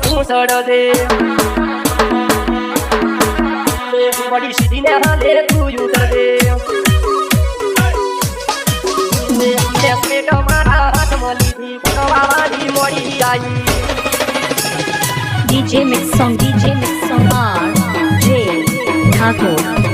તું સડદે બડી સીધીને હાલે તું યુતરે મેં મારા હાથમાં લીધી ભગવાની મળી આવી DJ Mix Song DJ Mix Song R J Thakur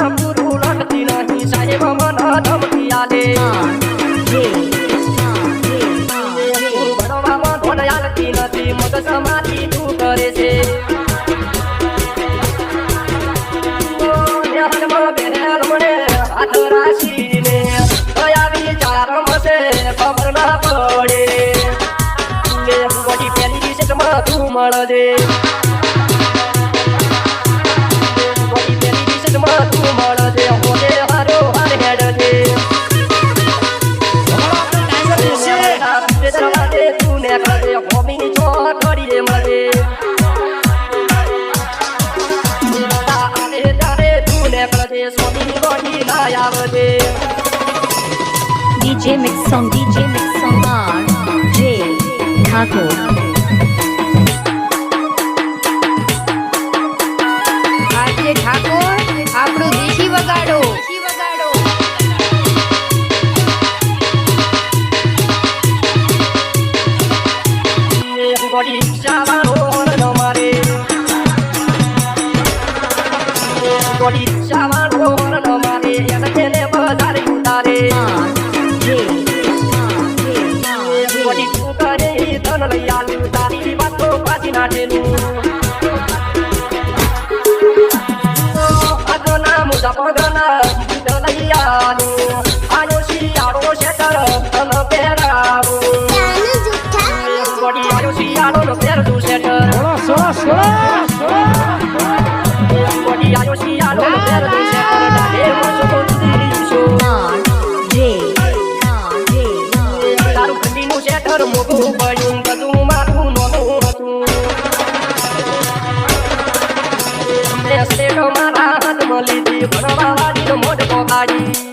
એ તું કરે છે હાથ રાખીને કયા વિચાર મસે ખબર ના પડે. તું મળજે ને કરે સ્વામીની ગોઠી ના આવજે DJ Mix Song DJ Mix Song R J Thakur J Gothi તું કરે ધન લઈ આલું તારી વાતો પાછી નાખેલું આગના મુદા પગના ધન લઈ આલું આનો શિયાળો શેતર તન પહેરાવું ગોઠી આયો શિયાળો નો પહેરતું શેટર ગોઠી આયો શિયાળો નો પહેરતું શેટર મોટું પડ્યું બધું મારું નોનું હતું મેં સ્લેટો મારા હાથમાં લીધી ભણવા વાળી મોઢ પગાડી